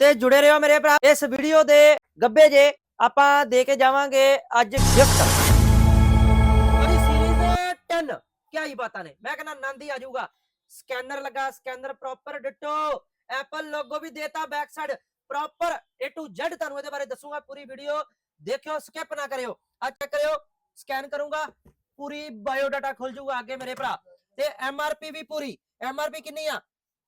ਤੇ ਜੁੜੇ ਰਹੋ ਮੇਰੇ ਭਰਾ। ਇਸ ਵੀਡੀਓ ਦੇ ਗੱਬੇ ਜੇ ਆਪਾਂ ਦੇ ਕੇ ਜਾਵਾਂਗੇ ਅੱਜ ਗਿਫਟ ਉਹਦੀ ਸੀਰੀਜ਼ 10 ਕੀ ਹੀ ਬਾਤਾਂ ਨੇ। ਮੈਂ ਕਹਿੰਦਾ ਆਨੰਦ ਹੀ ਆ ਜਾਊਗਾ। ਸਕੈਨਰ ਲੱਗਾ scanner proper ditto Apple logo ਵੀ ਦੇਤਾ back side proper A to Z ਤੁਹਾਨੂੰ ਇਹਦੇ ਬਾਰੇ ਦੱਸੂਗਾ ਪੂਰੀ ਵੀਡੀਓ ਦੇਖਿਓ ਸਕਿਪ ਨਾ ਕਰਿਓ। ਅੱਜ ਚੈੱਕ ਕਰਿਓ। ਸਕੈਨ ਕਰੂੰਗਾ। ਪੂਰੀ ਬਾਇਓ ਡਾਟਾ ਖੁੱਲ ਜਾਊਗਾ ਅੱਗੇ ਮੇਰੇ ਭਰਾ। ਤੇ ਐਮਆਰਪੀ ਵੀ ਪੂਰੀ। ਐਮਆਰਪੀ ਕਿੰਨੀ ਆ?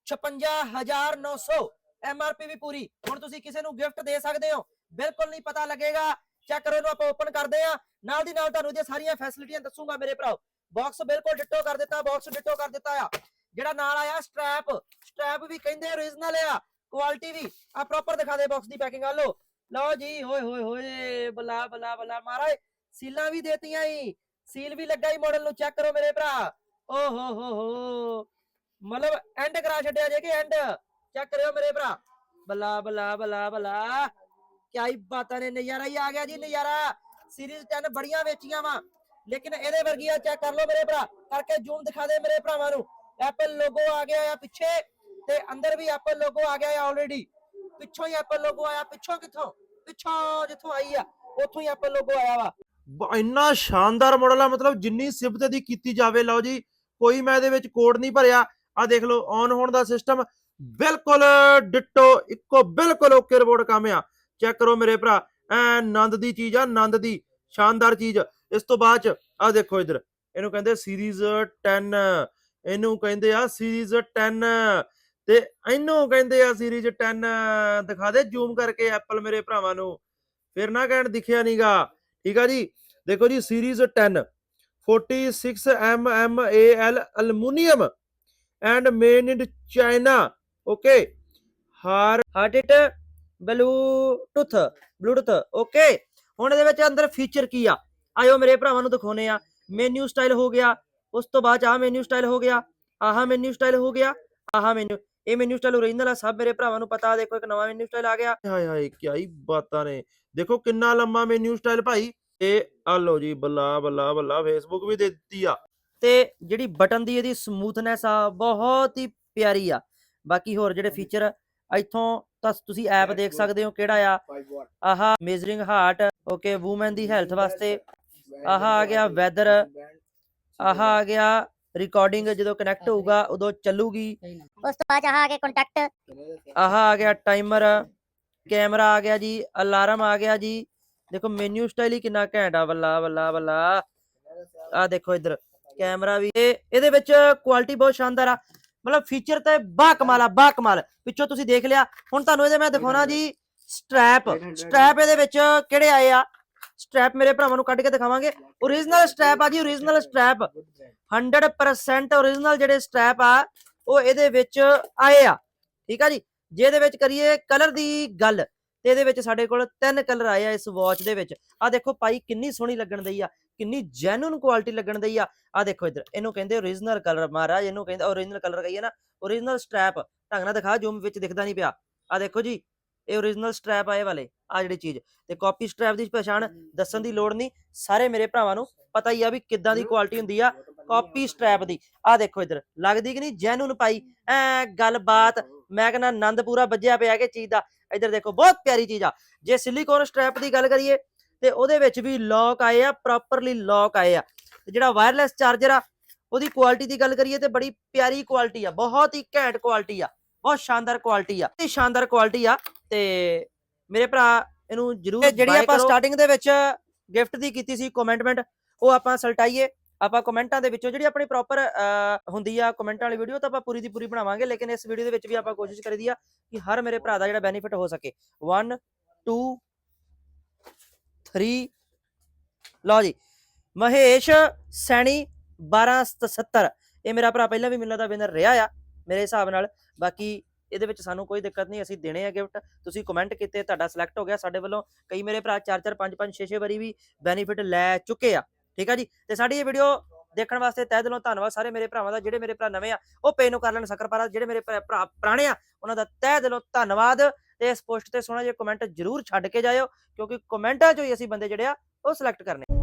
56900 ਐਮਆਰਪੀ ਵੀ ਪੂਰੀ। ਹੁਣ ਤੁਸੀਂ ਕਿਸੇ ਨੂੰ ਗਿਫਟ ਦੇ ਸਕਦੇ ਹੋ। ਬਿਲਕੁਲ ਨਹੀਂ ਪਤਾ ਲੱਗੇਗਾ। ਚੈੱਕ ਕਰੋ, ਇਹਨੂੰ ਆਪਾਂ ਓਪਨ ਕਰਦੇ ਆ ਨਾਲ ਦੀ ਨਾਲ ਤੁਹਾਨੂੰ ਇਹਦੀਆਂ ਸਾਰੀਆਂ ਫੈਸਿਲਿਟੀਆਂ ਦੱਸੂਗਾ ਮੇਰੇ ਭਰਾਓ। ਬਾਕਸ ਬਿਲਕੁਲ ਡਿਟੋ ਕਰ ਦਿੱਤਾ ਬਾਕਸ ਡਿਟੋ ਕਰ ਦਿੱਤਾ ਆ। ਜਿਹੜਾ ਨਾਲ ਆਇਆ ਸਟ੍ਰੈਪ ਸਟ੍ਰੈਪ ਵੀ ਕਹਿੰਦੇ ਓਰੀਜਨਲ ਆ। ਕੁਆਲਿਟੀ ਵੀ। ਆ ਪ੍ਰੋਪਰ ਦਿਖਾ ਦੇ ਬਾਕਸ ਦੀ ਪੈਕਿੰਗ ਆ ਲੋ ਲਓ ਜੀ, ਹੋਏ ਹੋਏ ਹੋਏ। ਬੱਲਾ ਬੱਲਾ ਬੱਲਾ। ਮਹਾਰਾਜ, ਸੀਲਾਂ ਵੀ ਦੇਤੀਆਂ ਹੀ ਸੀਲ ਵੀ ਲੱਗਾ ਹੀ ਮਾਡਲ ਨੂੰ। ਚੈੱਕ ਕਰੋ ਮੇਰੇ ਭਰਾ। ਓ ਹੋ ਹੋ ਹੋ। ਮਤਲਬ ਐਂਡ ਕਰਾ ਛੱਡਿਆ ਜੇ ਕਿ ਐਂਡ ਚੈੱਕ ਕਰਿਓ ਮੇਰੇ ਭਰਾ। ਬੱਲਾ ਬੱਲਾ ਬੱਲਾ ਬੱਲਾ। ਕਿਆ ਹੀ ਬਾਤਾਂ ਨੇ, ਨਜ਼ਾਰਾ ਹੀ ਆ ਗਿਆ ਜੀ, ਨਜ਼ਾਰਾ। ਸੀਰੀਜ਼ 10 ਬੜੀਆਂ ਵੇਚੀਆਂ ਵਾ। ਲੇਕਿਨ ਇਹਦੇ ਵਰਗੀਆਂ ਚੈੱਕ ਕਰ ਲਓ ਮੇਰੇ ਭਰਾ। ਕਰਕੇ ਜ਼ੂਮ ਦਿਖਾ ਦੇ ਮੇਰੇ ਭਰਾਵਾਂ ਨੂੰ। ਐਪਲ ਲੋਗੋ ਆ ਗਿਆ ਆ ਪਿੱਛੇ। ਤੇ ਅੰਦਰ ਵੀ ਐਪਲ ਲੋਗੋ ਆ ਗਿਆ ਆ ਆਲਰੇਡੀ ਪਿੱਛੋਂ ਹੀ ਐਪਲ ਲੋਗੋ ਆਇਆ। ਪਿੱਛੋਂ ਕਿੱਥੋਂ? ਪਿੱਛੋਂ ਜਿੱਥੋਂ ਆਈ ਆ। ਉੱਥੋਂ ਹੀ ਐਪਲ ਲੋਗੋ ਆਇਆ ਵਾ। ਇੰਨਾ ਸ਼ਾਨਦਾਰ ਮਾਡਲ ਆ। ਮਤਲਬ ਜਿੰਨੀ ਸਿਫਤ ਦੀ ਕੀਤੀ ਜਾਵੇ, ਲਓ ਜੀ। ਕੋਈ ਮੈਂ ਇਹਦੇ ਵਿੱਚ ਕੋਡ ਨਹੀਂ ਭਰਿਆ। ਆ ਦੇਖ ਲਓ ਔਨ ਹੋਣ ਦਾ ਸਿਸਟਮ ਬਿਲਕੁਲ ਡਿਟੋ, ਇੱਕੋ ਬਿਲਕੁਲ ਓਕੇ ਰਿਪੋਰਟ ਕੰਮ ਚੈੱਕ ਕਰੋ ਮੇਰੇ ਭਰਾ, ਐ ਆਨੰਦ ਦੀ ਚੀਜ਼ ਆ ਆਨੰਦ ਦੀ ਸ਼ਾਨਦਾਰ ਚੀਜ਼। ਇਸ ਤੋਂ ਬਾਅਦ ਚ ਆ ਦੇਖੋ ਇਧਰ, ਇਹਨੂੰ ਕਹਿੰਦੇ ਸੀਰੀਜ਼ 10 ਇਹਨੂੰ ਕਹਿੰਦੇ ਆ ਸੀਰੀਜ਼ 10 ਤੇ ਇਹਨੂੰ ਕਹਿੰਦੇ ਆ ਸੀਰੀਜ਼ 10 ਦਿਖਾ ਦੇ ਜ਼ੂਮ ਕਰਕੇ ਐਪਲ ਮੇਰੇ ਭਰਾਵਾਂ ਨੂੰ। ਫਿਰ ਨਾ ਕਹਿਣ ਦਿਖਿਆ ਨਹੀਂਗਾ ਠੀਕ ਆ ਜੀ? ਦੇਖੋ ਜੀ series 10 46 MMAL aluminium and made in China okay. ਹਾਰ, heart it, bluetooth bluetooth, okay. ਹੁਣ ਇਹਦੇ ਵਿੱਚ ਅੰਦਰ ਫੀਚਰ ਕੀ ਆ? ਆਇਓ ਮੇਰੇ ਭਰਾਵਾਂ ਨੂੰ ਦਿਖਾਉਨੇ ਆ ਮੈਨੂ ਸਟਾਈਲ ਹੋ ਗਿਆ, ਉਸ ਤੋਂ ਬਾਅਦ ਆ ਮੈਨੂ ਸਟਾਈਲ ਹੋ ਗਿਆ, ਆਹ ਮੈਨੂ ਸਟਾਈਲ ਹੋ ਗਿਆ, ਆਹ ਮੈਨੂ ਇਹ ਮੈਨੂ ਸਟਾਈਲ ਓਰੀਜਨਲ ਆ, ਸਭ ਮੇਰੇ ਭਰਾਵਾਂ ਨੂੰ ਪਤਾ। ਦੇਖੋ, ਇੱਕ ਨਵਾਂ ਮੈਨੂ ਸਟਾਈਲ ਆ ਗਿਆ। ਹਾਏ ਹਾਏ ਕੀ ਹੀ ਬਾਤਾਂ ਨੇ। ਦੇਖੋ ਕਿੰਨਾ ਲੰਮਾ ਮੈਨੂ ਸਟਾਈਲ ਭਾਈ। ਇਹ ਆ ਲਓ ਜੀ, ਬੱਲਾ ਬੱਲਾ ਬੱਲਾ ਫੇਸਬੁੱਕ ਵੀ ਦੇ ਦਿੱਤੀ ਆ। ਤੇ ਜਿਹੜੀ ਬਟਨ ਦੀ ਇਹਦੀ ਸਮੂਥਨੈਸ ਆ, ਬਹੁਤ ਹੀ ਪਿਆਰੀ ਆ। ਬਾਕੀ ਹੋਰ ਜਿਹੜੇ ਫੀਚਰ ਇੱਥੋਂ ਤਾਂ ਤੁਸੀਂ ਐਪ ਦੇਖ ਸਕਦੇ ਹੋ ਕਿਹੜਾ ਆ? ਆਹ ਮੇਜ਼ਰਿੰਗ ਹਾਰਟ ਓਕੇ ਔਮਨ ਦੀ ਹੈਲਥ ਵਾਸਤੇ। ਆਹ ਆ ਗਿਆ ਵੈਦਰ ਆਹ ਆ ਗਿਆ ਰਿਕਾਰਡਿੰਗ ਜਦੋਂ ਕਨੈਕਟ ਹੋਊਗਾ ਉਦੋਂ ਚੱਲੂਗੀ। ਉਸ ਤੋਂ ਬਾਅਦ ਆਹ ਆ ਗਿਆ ਕੰਟੈਕਟ ਆਹ ਆ ਗਿਆ ਟਾਈਮਰ ਕੈਮਰਾ ਆ ਗਿਆ ਜੀ ਅਲਾਰਮ ਆ ਗਿਆ ਜੀ। ਦੇਖੋ ਮੈਨੂ ਸਟਾਈਲ ਹੀ ਕਿੰਨਾ ਘੈਂਟ ਆ ਬੱਲਾ ਬੱਲਾ ਬੱਲਾ। ਆ ਦੇਖੋ ਇੱਧਰ ਕੈਮਰਾ ਵੀ। ਇਹ ਇਹਦੇ ਵਿੱਚ ਕੁਆਲਿਟੀ ਬਹੁਤ ਸ਼ਾਨਦਾਰ ਆ। ਮਤਲਬ ਫੀਚਰ ਤਾਂ ਬਾ ਕਮਾਲ ਆ ਬਾ ਕਮਾਲ ਪਿੱਛੋਂ ਤੁਸੀਂ ਦੇਖ ਲਿਆ ਹੁਣ ਤੁਹਾਨੂੰ ਇਹਦੇ ਮੈਂ ਦਿਖਾਉਣਾ ਜੀ ਸਟ੍ਰੈਪ ਸਟ੍ਰੈਪ ਇਹਦੇ ਵਿੱਚ ਕਿਹੜੇ ਆਏ ਆ? ਸਟ੍ਰੈਪ ਮੇਰੇ ਭਰਾਵਾਂ ਨੂੰ ਕੱਢ ਕੇ ਦਿਖਾਵਾਂਗੇ। ਓਰੀਜਨਲ ਸਟ੍ਰੈਪ ਆ ਜੀ ਓਰੀਜਨਲ ਸਟ੍ਰੈਪ 100% ਓਰੀਜਨਲ ਜਿਹੜੇ ਸਟ੍ਰੈਪ ਆ ਉਹ ਇਹਦੇ ਵਿੱਚ ਆਏ ਆ। ਠੀਕ ਆ ਜੀ? ਜੇ ਇਹਦੇ ਵਿੱਚ ਕਰੀਏ ਕਲਰ ਦੀ ਗੱਲ। ਤੇ ਇਹਦੇ ਵਿੱਚ ਸਾਡੇ ਕੋਲ ਤਿੰਨ ਕਲਰ ਆਏ ਆ ਇਸ ਵਾਚ ਦੇ ਵਿੱਚ। ਆ ਦੇਖੋ ਪਾਈ ਕਿੰਨੀ ਸੋਹਣੀ ਲੱਗਣ ਦਈ ਆ ਕਿੰਨੀ ਜੈਨੂਨ ਕੁਆਲਿਟੀ ਲੱਗਣ ਦਈ ਆ। ਆ ਦੇਖੋ ਇੱਧਰ ਇਹਨੂੰ ਕਹਿੰਦੇ ਓਰੀਜਨਲ ਕਲਰ ਮਹਾਰਾਜ ਇਹਨੂੰ ਕਹਿੰਦੇ ਓਰੀਜਨਲ ਕਲਰ ਕਹੀਏ ਨਾ ਓਰੀਜਨਲ ਸਟ੍ਰੈਪ ਢੰਗ ਨਾਲ ਦਿਖਾ ਜੂਮ ਵਿੱਚ ਦਿਖਦਾ ਨਹੀਂ ਪਿਆ। ਆ ਦੇਖੋ ਜੀ ਇਹ ਓਰੀਜਨਲ ਸਟ੍ਰੈਪ ਆਏ ਵਾਲੇ ਆ ਜਿਹੜੀ ਚੀਜ਼। ਤੇ ਕਾਪੀ ਸਟ੍ਰੈਪ ਦੀ ਪਛਾਣ ਦੱਸਣ ਦੀ ਲੋੜ ਨਹੀਂ ਸਾਰੇ ਮੇਰੇ ਭਰਾਵਾਂ ਨੂੰ ਪਤਾ ਹੀ ਆ ਵੀ ਕਿੱਦਾਂ ਦੀ ਕੁਆਲਿਟੀ ਹੁੰਦੀ ਆ। ਕਾਪੀ ਸਟ੍ਰੈਪ ਦੀ। ਆ ਦੇਖੋ ਇੱਧਰ ਲੱਗਦੀ ਕਿ ਨਹੀਂ? ਜੈਨੂਨ ਪਾਈ। ਐ ਗੱਲਬਾਤ ਮੈਂ ਕਹਿੰਦਾ ਆਨੰਦ ਪੂਰਾ ਵੱਜਿਆ ਪਿਆ ਕਿ ਚੀਜ਼ ਦਾ। ਇੱਧਰ ਦੇਖੋ ਬਹੁਤ ਪਿਆਰੀ ਚੀਜ਼ ਆ। ਜੇ ਸਿਲੀਕੋਨ ਸਟ੍ਰੈਪ ਦੀ ਗੱਲ ਕਰੀਏ ਤੇ ਉਹਦੇ ਵਿੱਚ ਵੀ ਲੌਕ ਆਏ ਆ ਪ੍ਰੋਪਰਲੀ ਲੌਕ ਆਏ ਆ। ਤੇ ਜਿਹੜਾ ਵਾਇਰਲੈਸ ਚਾਰਜਰ ਆ ਉਹਦੀ ਕੁਆਲਿਟੀ ਦੀ ਗੱਲ ਕਰੀਏ ਤੇ ਬੜੀ ਪਿਆਰੀ ਕੁਆਲਿਟੀ ਆ। ਬਹੁਤ ਹੀ ਘੈਂਟ ਕੁਆਲਿਟੀ ਆ। ਬਹੁਤ ਸ਼ਾਨਦਾਰ ਕੁਆਲਿਟੀ ਆ। ਤੇ ਸ਼ਾਨਦਾਰ ਕੁਆਲਿਟੀ ਆ। ਤੇ ਮੇਰੇ ਭਰਾ ਇਹਨੂੰ ਜਰੂਰ ਜਿਹੜੀ ਆਪਾਂ ਸਟਾਰਟਿੰਗ ਦੇ ਵਿੱਚ ਗਿਫਟ ਦੀ ਕੀਤੀ ਸੀ ਕਮੈਂਟਮੈਂਟ ਉਹ ਆਪਾਂ ਸਲਟਾਈਏ। ਆਪਾਂ ਕਮੈਂਟਾਂ ਦੇ ਵਿੱਚੋਂ ਜਿਹੜੀ ਆਪਣੀ ਪ੍ਰੋਪਰ ਹੁੰਦੀ ਆ ਕਮੈਂਟਾਂ ਵਾਲੀ ਵੀਡੀਓ ਤਾਂ ਆਪਾਂ ਪੂਰੀ ਦੀ ਪੂਰੀ ਬਣਾਵਾਂਗੇ, ਲੇਕਿਨ ਇਸ ਵੀਡੀਓ ਦੇ ਵਿੱਚ ਵੀ ਆਪਾਂ ਕੋਸ਼ਿਸ਼ ਕਰੀਦੀ ਆ ਕਿ ਹਰ ਮੇਰੇ ਭਰਾ ਦਾ ਜਿਹੜਾ ਬੈਨੀਫਿਟ ਹੋ ਸਕੇ। 1 2 3 ਲਓ ਜੀ। ਮਹੇਸ਼ ਸੈਣੀ 1277 ਇਹ ਮੇਰਾ ਭਰਾ ਪਹਿਲਾਂ ਵੀ ਮੈਨੂੰ ਦਾ ਵਿਨਰ ਰਿਹਾ ਆ, ਮੇਰੇ ਹਿਸਾਬ ਨਾਲ। ਬਾਕੀ ਇਹਦੇ ਵਿੱਚ ਸਾਨੂੰ ਕੋਈ ਦਿੱਕਤ ਨਹੀਂ, ਅਸੀਂ ਦੇਣੇ ਆ ਗਿਫਟ ਤੁਸੀਂ ਕਮੈਂਟ ਕੀਤੇ, ਤੁਹਾਡਾ ਸਿਲੈਕਟ ਹੋ ਗਿਆ। ਸਾਡੇ ਵੱਲੋਂ ਕਈ ਮੇਰੇ ਭਰਾ 4 4 5 5 6 6 ਵਾਰੀ ਵੀ ਬੈਨੀਫਿਟ ਲੈ ਚੁੱਕੇ ਆ। ਠੀਕ ਆ ਜੀ? ਤੇ ਸਾਡੀ ਇਹ ਵੀਡੀਓ ਦੇਖਣ ਵਾਸਤੇ ਤਹਿ ਦਿਲੋਂ ਧੰਨਵਾਦ ਸਾਰੇ ਮੇਰੇ ਭਰਾਵਾਂ ਦਾ, ਜਿਹੜੇ ਮੇਰੇ ਭਰਾ ਨਵੇਂ ਆ, ਉਹ ਪੇਜ ਨੂੰ ਕਰ ਲੈਣ ਸਕਰਪਾਰਾ ਜਿਹੜੇ ਮੇਰੇ ਭਰਾ ਭਰਾ, ਪੁਰਾਣੇ ਆ, ਉਹਨਾਂ ਦਾ ਤਹਿ ਦਿਲੋਂ ਧੰਨਵਾਦ। ਤੇ ਇਸ ਪੋਸਟ ਤੇ ਸੋਹਣਾ ਜਿਹਾ ਕਮੈਂਟ ਜਰੂਰ ਛੱਡ ਕੇ ਜਾਇਓ, ਕਿਉਂਕਿ ਕਮੈਂਟਾਂ ਚੋਂ ਹੀ ਅਸੀਂ ਬੰਦੇ ਜਿਹੜੇ ਆ, ਉਹ ਸਿਲੈਕਟ ਕਰਨੇ।